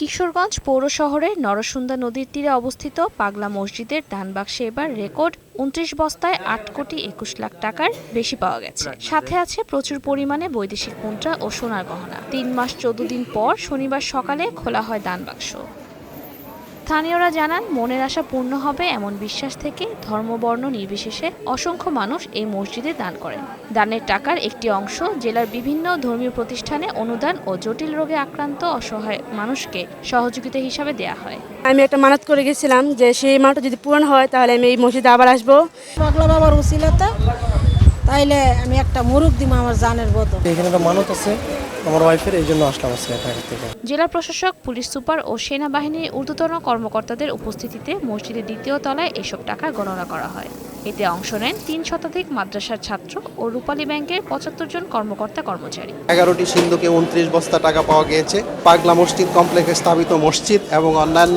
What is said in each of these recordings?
কিশোরগঞ্জ পৌর শহরের নরসুন্দা নদীর তীরে অবস্থিত পাগলা মসজিদের দানবাক্সে এবার রেকর্ড উনত্রিশ বস্তায় আট কোটি একুশ লাখ টাকার বেশি পাওয়া গেছে। সাথে আছে প্রচুর পরিমাণে বৈদেশিক মুদ্রা ও সোনার গহনা। তিন মাস চোদ্দ দিন পর শনিবার সকালে খোলা হয় দানবাক্স স্থানীয়রা জানান মনের আশা পূর্ণ হবে এমন বিশ্বাস থেকে ধর্মবর্ণ নির্বিশেষে অসংখ্য মানুষ এই মসজিদে দান করেন। দানের টাকার একটি অংশ জেলার বিভিন্ন ধর্মীয় প্রতিষ্ঠানে অনুদান ও জটিল রোগে আক্রান্ত অসহায় মানুষকে সহযোগিতা হিসাবে দেয়া হয়। আমি একটা মানত করে গেছিলাম যে সেই মানটা যদি পূরণ হয় তাহলে আমি এই মসজিদে আবার আসব। বাবার তাইলে আমি একটা মুরুখ দিব আমার জানের বদল। এখানে একটা মানত আছে আমার ওয়াইফের এই জন্য আসলাম ঢাকা থেকে জেলা প্রশাসক পুলিশ সুপার ও সেনাবাহিনীর ঊর্ধ্বতন কর্মকর্তাদের উপস্থিতিতে মসজিদের দ্বিতীয় তলায় এসব টাকা গণনা করা হয়। এতে অংশ নেন তিন শতাধিক মাদ্রাসার ছাত্র ও রূপালী ব্যাংকের পঁচাত্তর জন কর্মকর্তা কর্মচারী। এগারোটি সিন্ধুকে উনত্রিশ বস্তা টাকা পাওয়া গিয়েছে। পাগলা মসজিদ কমপ্লেক্সে স্থাপিত মসজিদ এবং অন্যান্য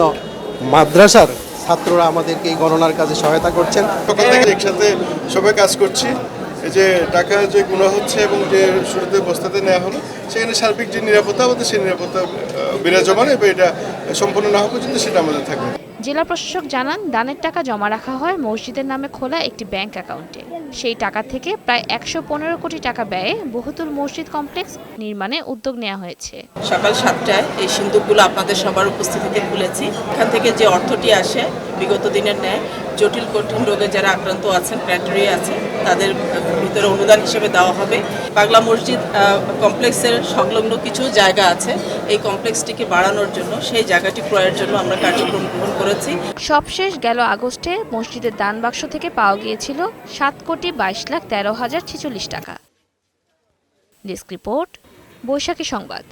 মাদ্রাসার ছাত্ররা আমাদেরকে এই গণনার কাজে সহায়তা করছেন। সকাল থেকে একসাথে সবাই কাজ করছি। যে টাকা যে গুণা হচ্ছে এবং যে শুরুতে বস্তাতে নেওয়া হলো সেখানে সার্বিক যে নিরাপত্তা আমাদের সেই নিরাপত্তা বিরাজমান এবং এটা সম্পূর্ণ না হওয়া পর্যন্ত সেটা আমাদের থাকবে। জেলা প্রশাসক জানান দানের টাকা জমা রাখা হয় মসজিদের নামে খোলা একটি ব্যাংক অ্যাকাউন্টে। সেই টাকা থেকে প্রায় একশো পনেরো কোটি টাকা ব্যয়ে বহুতুল মসজিদ কমপ্লেক্স নির্মাণে উদ্যোগ নেওয়া হয়েছে। সকাল সাতটায় এই সিন্দুকগুলো আপনাদের সবার উপস্থিতিতে খুলেছি এখান থেকে যে অর্থটি আসে বিগত দিনের ন্যায় জটিল কঠিন রোগে যারা আক্রান্ত আছেন ক্রাইটেরিয়া আছে, তাদের ভিতরে অনুদান হিসেবে দেওয়া হবে। বাংলা মসজিদ কমপ্লেক্সের সংলগ্ন কিছু জায়গা আছে। এই কমপ্লেক্সটিকে বাড়ানোর জন্য সেই জায়গাটি ক্রয়ের জন্য আমরা কার্যক্রম গ্রহণ করেছি। সবশেষ গেল আগস্টে মসজিদের দান বাক্স থেকে পাওয়া গিয়েছিল সাত কোটি বাইশ লাখ তেরো হাজার ছেচল্লিশ টাকা। ডেস্ক রিপোর্ট, বৈশাখী সংবাদ।